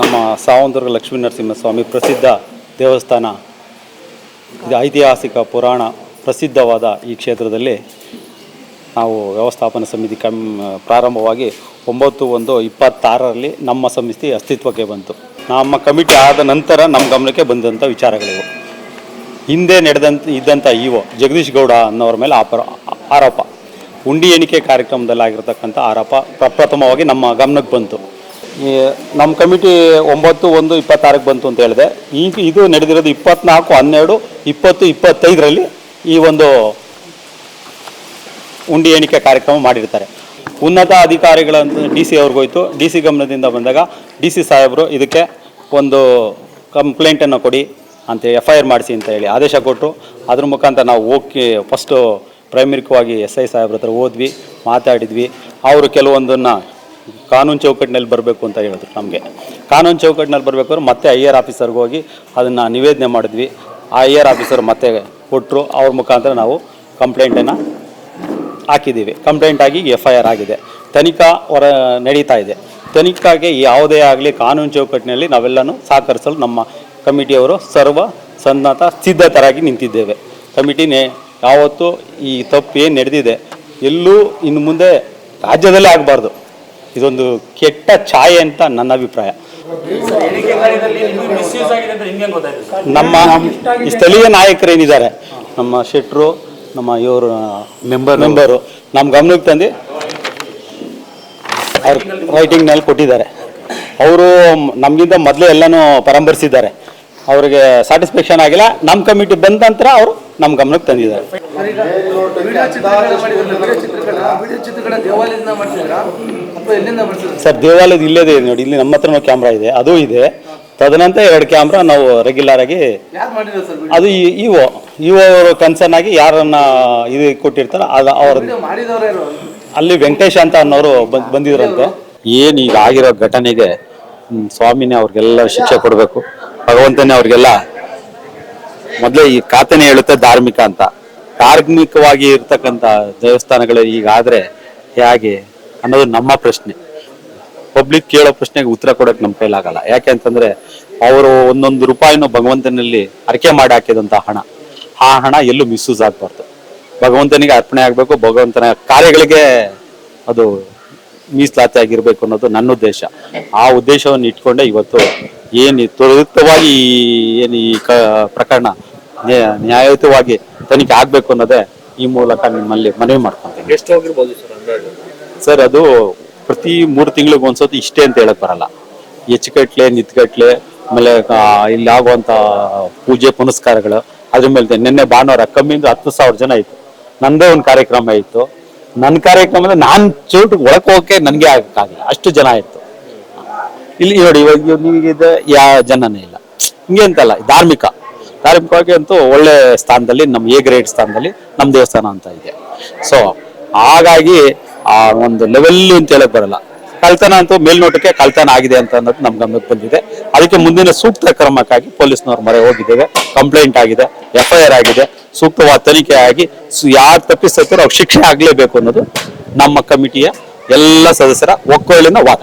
ನಮ್ಮ ಸಾವಂದುರ್ಗ ಲಕ್ಷ್ಮೀ ನರಸಿಂಹಸ್ವಾಮಿ ಪ್ರಸಿದ್ಧ ದೇವಸ್ಥಾನ. ಇದು ಐತಿಹಾಸಿಕ ಪುರಾಣ ಪ್ರಸಿದ್ಧವಾದ ಈ ಕ್ಷೇತ್ರದಲ್ಲಿ ನಾವು ವ್ಯವಸ್ಥಾಪನಾ ಸಮಿತಿ ಕಮ್, ಪ್ರಾರಂಭವಾಗಿ ಒಂಬತ್ತು ಒಂದು ಇಪ್ಪತ್ತಾರರಲ್ಲಿ ನಮ್ಮ ಸಮಿತಿ ಅಸ್ತಿತ್ವಕ್ಕೆ ಬಂತು. ನಮ್ಮ ಕಮಿಟಿ ಆದ ನಂತರ ನಮ್ಮ ಗಮನಕ್ಕೆ ಬಂದಂಥ ವಿಚಾರಗಳಿವು. ಹಿಂದೆ ನಡೆದಂತ ಇದ್ದಂಥ ಇಒ ಜಗದೀಶ್ ಗೌಡ ಅನ್ನೋರ ಮೇಲೆ ಆಪರ ಆರೋಪ. ಉಂಡಿ ಎಣಿಕೆ ಕಾರ್ಯಕ್ರಮದಲ್ಲಾಗಿರ್ತಕ್ಕಂಥ ಆರೋಪ ಪ್ರಪ್ರಥಮವಾಗಿ ನಮ್ಮ ಗಮನಕ್ಕೆ ಬಂತು. ನಮ್ಮ ಕಮಿಟಿ ಒಂಬತ್ತು, ಒಂದು, ಇಪ್ಪತ್ತಾರಕ್ಕೆ ಬಂತು ಅಂತ ಹೇಳಿದೆ. ಈಗ ಇದು ನಡೆದಿರೋದು ಇಪ್ಪತ್ನಾಲ್ಕು, ಹನ್ನೆರಡು, ಇಪ್ಪತ್ತು, ಇಪ್ಪತ್ತೈದರಲ್ಲಿ ಈ ಒಂದು ಉಂಡಿ ಎಣಿಕೆ ಕಾರ್ಯಕ್ರಮ ಮಾಡಿರ್ತಾರೆ. ಉನ್ನತ ಅಧಿಕಾರಿಗಳಂತ ಡಿ ಸಿ ಅವ್ರಿಗೋಯ್ತು ಡಿ ಸಿ ಗಮನದಿಂದ ಬಂದಾಗ ಡಿ ಸಿ ಸಾಹೇಬರು ಇದಕ್ಕೆ ಒಂದು ಕಂಪ್ಲೇಂಟನ್ನು ಕೊಡಿ ಅಂತ ಎಫ್ ಐ ಆರ್ ಮಾಡಿಸಿ ಅಂತ ಹೇಳಿ ಆದೇಶ ಕೊಟ್ಟರು. ಅದ್ರ ಮುಖಾಂತರ ನಾವು ಹೋಗಿ ಫಸ್ಟು ಪ್ರೈಮರಿಕವಾಗಿ ಎಸ್ ಐ ಸಾಹೇಬ್ರ ಹತ್ರ ಹೋದ್ವಿ, ಮಾತಾಡಿದ್ವಿ. ಅವರು ಕೆಲವೊಂದನ್ನು ಕಾನೂನು ಚೌಕಟ್ಟಿನಲ್ಲಿ ಬರಬೇಕು ಅಂತ ಹೇಳಿದ್ರು ನಮಗೆ. ಕಾನೂನು ಚೌಕಟ್ಟಿನಲ್ಲಿ ಬರಬೇಕಾದ್ರೆ ಮತ್ತೆ ಐ ಆರ್ ಆಫೀಸರ್ಗೆ ಹೋಗಿ ಅದನ್ನು ನಿವೇದನೆ ಮಾಡಿದ್ವಿ. ಆ ಐ ಆರ್ ಆಫೀಸರ್ ಮತ್ತೆ ಕೊಟ್ಟರು ಅವ್ರ ಮುಖಾಂತರ ನಾವು ಕಂಪ್ಲೇಂಟನ್ನು ಹಾಕಿದ್ದೀವಿ. ಕಂಪ್ಲೇಂಟ್ ಆಗಿ ಎಫ್ ಐ ಆರ್ ಆಗಿದೆ. ತನಿಖಾ ಹೊರ ನಡೀತಾ ಇದೆ. ತನಿಖಾಗೆ ಯಾವುದೇ ಆಗಲಿ ಕಾನೂನು ಚೌಕಟ್ಟಿನಲ್ಲಿ ನಾವೆಲ್ಲನೂ ಸಹಕರಿಸಲು ನಮ್ಮ ಕಮಿಟಿಯವರು ಸರ್ವ ಸನ್ನತ ಸಿದ್ಧತರಾಗಿ ನಿಂತಿದ್ದೇವೆ. ಕಮಿಟಿನೇ ಯಾವತ್ತೂ ಈ ತಪ್ಪು ಏನು ನಡೆದಿದೆ ಎಲ್ಲೂ ಇನ್ನು ಮುಂದೆ ರಾಜ್ಯದಲ್ಲೇ ಆಗಬಾರ್ದು. ಇದೊಂದು ಕೆಟ್ಟ ಛಾಯೆ ಅಂತ ನನ್ನ ಅಭಿಪ್ರಾಯ. ನಮ್ಮ ಈ ಸ್ಥಳೀಯ ನಾಯಕರೇನಿದ್ದಾರೆ? ನಮ್ಮ ಶೆಟ್ರು ನಮ್ಮ ಇವರು ಮೆಂಬರ್ ಮೆಂಬರು ನಮ್ಮ ಗಮನಕ್ಕೆ ತಂದು ಅವ್ರ ರೈಟಿಂಗ್ನಲ್ಲಿ ಕೊಟ್ಟಿದ್ದಾರೆ. ಅವರು ನಮಗಿಂತ ಮೊದಲೇ ಎಲ್ಲನೂ ಪರಂಬರಿಸಿದ್ದಾರೆ. ಅವರಿಗೆ ಸ್ಯಾಟಿಸ್ಫ್ಯಾಕ್ಷನ್ ಆಗಿಲ್ಲ. ನಮ್ಮ ಕಮಿಟಿ ಬಂದ ನಂತರ ಅವರು ನಮ್ಮ ಗಮನಕ್ಕೆ ತಂದಿದ್ದಾರೆ. ಸರ್ ದೇವಾಲಯದ ಇಲ್ಲೇ ಇದೆ ನೋಡಿ ಇಲ್ಲಿ ನಮ್ಮ ಹತ್ರನೂ ಕ್ಯಾಮ್ರಾ ಇದೆ ಅದು ಇದೆ. ತದನಂತರ ಎರಡು ಕ್ಯಾಮ್ರಾ ನಾವು ರೆಗ್ಯುಲರ್ ಆಗಿ ಅದು ಇಒ ಇಒ ಅವರು ಕನ್ಸರ್ನ್ ಆಗಿ ಯಾರನ್ನ ಇದು ಕೊಟ್ಟಿರ್ತಾರೋ ಅದು ಅವ್ರ ಅಲ್ಲಿ ವೆಂಕಟೇಶ್ ಅಂತ ಅನ್ನೋರು ಬಂದ್- ಬಂದಿದ್ರಂತೆ. ಏನು ಈಗ ಆಗಿರೋ ಘಟನೆಗೆ ಸ್ವಾಮಿನೇ ಅವ್ರಿಗೆಲ್ಲ ಶಿಕ್ಷೆ ಕೊಡಬೇಕು. ಭಗವಂತನೇ ಅವ್ರಿಗೆಲ್ಲ ಮೊದಲೇ ಈ ಖಾತೆನೇ ಹೇಳುತ್ತೆ ಧಾರ್ಮಿಕ ಅಂತ. ಧಾರ್ಮಿಕವಾಗಿ ಇರ್ತಕ್ಕಂಥ ದೇವಸ್ಥಾನಗಳು ಈಗಾದ್ರೆ ಹೇಗೆ ಅನ್ನೋದು ನಮ್ಮ ಪ್ರಶ್ನೆ. ಪಬ್ಲಿಕ್ ಕೇಳೋ ಪ್ರಶ್ನೆಗೆ ಉತ್ತರ ಕೊಡಕ್ ನಮ್ಮ ಕೈಲಾಗಲ್ಲ. ಯಾಕೆ ಅಂತಂದ್ರೆ ಅವರು ಒಂದೊಂದು ರೂಪಾಯಿನೂ ಭಗವಂತನಲ್ಲಿ ಅರಕೆ ಮಾಡಿ ಹಾಕಿದಂತ ಹಣ. ಆ ಹಣ ಎಲ್ಲೂ ಮಿಸ್ಯೂಸ್ ಆಗ್ಬಾರ್ದು. ಭಗವಂತನಿಗೆ ಅರ್ಪಣೆ ಆಗ್ಬೇಕು, ಭಗವಂತನ ಕಾರ್ಯಗಳಿಗೆ ಅದು ಮೀಸಲಾತಿ ಆಗಿರ್ಬೇಕು ಅನ್ನೋದು ನನ್ನ ಉದ್ದೇಶ. ಆ ಉದ್ದೇಶವನ್ನು ಇಟ್ಕೊಂಡೆ ಇವತ್ತು ಏನು ಈ ತ್ವರಿತವಾಗಿ ಏನು ಈ ಕ ಪ್ರಕರಣ ನ್ಯಾ- ನ್ಯಾಯಯುತವಾಗಿ ತನಿಖೆ ಆಗಬೇಕು ಅನ್ನೋದೇ ಈ ಮೂಲಕ ನಿಮ್ಮಲ್ಲಿ ಮನವಿ ಮಾಡ್ಕೊತೀನಿ. ಎಷ್ಟು ಹೋಗಿರ್ಬೋದು ಸರ್ ಅಂದಾಜು? ಸರ್ ಅದು ಪ್ರತಿ ಮೂರು ತಿಂಗಳಿಗೆ ಒಂದ್ಸತಿ ಇಷ್ಟೇ ಅಂತ ಹೇಳಕ್ ಬರಲ್ಲ. ಹೆಚ್ಚುಗಟ್ಲೆ ನಿತ್ಗಟ್ಲೆ ಆಮೇಲೆ ಆ, ಇಲ್ಲಿ ಆಗುವಂತ ಪೂಜೆ ಪುನಸ್ಕಾರಗಳು ಅದ್ರ ಮೇಲೆ ನಿನ್ನೆ ಭಾನುವಾರ ಕಮ್ಮಿಂದ ಹತ್ತು ಸಾವಿರ ಜನ ಇತ್ತು. ನಂದೇ ಒಂದು ಕಾರ್ಯಕ್ರಮ ಇತ್ತು. ನನ್ನ ಕಾರ್ಯಕ್ರಮದಲ್ಲಿ ನಾನು ಚೌಟ್ ಒಳಕ್ ಹೋಗಕ್ಕೆ ನನಗೆ ಆಗಕ್ಕಾಗಿಲ್ಲ. ಅಷ್ಟು ಜನ ಇತ್ತು. ಇಲ್ಲಿ ನೋಡಿ, ಇವಾಗ ನಿಮಗೆ ಯಾ ಜನನೇ ಇಲ್ಲ. ಹಿಂಗೆ ಅಂತಲ್ಲ, ಧಾರ್ಮಿಕ. ಧಾರ್ಮಿಕವಾಗಿ ಅಂತೂ ಒಳ್ಳೆ ಸ್ಥಾನದಲ್ಲಿ, ನಮ್ಮ ಎ ಗ್ರೇಡ್ ಸ್ಥಾನದಲ್ಲಿ, ನಮ್ಮ ದೇವಸ್ಥಾನ ಅಂತ ಇದೆ. ಸೊ ಹಾಗಾಗಿ ಆ ಒಂದು ಲೆವೆಲ್ ಅಂತ ಹೇಳಕ್ ಬರಲ್ಲ. ಕಳ್ತನ ಅಂತೂ ಮೇಲ್ನೋಟಕ್ಕೆ ಕಳ್ತನ ಆಗಿದೆ ಅಂತ ಅನ್ನೋದು ನಮ್ ಗಮನಕ್ಕೆ ಬಂದಿದೆ. ಅದಕ್ಕೆ ಮುಂದಿನ ಸೂಕ್ತ ಕ್ರಮಕ್ಕಾಗಿ ಪೊಲೀಸ್ನವ್ರ ಮೊರೆ ಹೋಗಿದ್ದೇವೆ. ಕಂಪ್ಲೇಂಟ್ ಆಗಿದೆ ಎಫ್ ಆರ್ ಆಗಿದೆ. ಸೂಕ್ತವಾದ ತನಿಖೆ ಆಗಿ ಯಾರು ತಪ್ಪಿಸ್ತಾರೋ ಅವ್ರಿಗೆ ಶಿಕ್ಷೆ ಆಗ್ಲೇಬೇಕು ಅನ್ನೋದು ನಮ್ಮ ಕಮಿಟಿಯ ಎಲ್ಲ ಸದಸ್ಯರ ಒಕ್ಕೊಳಿನ ವಾದ.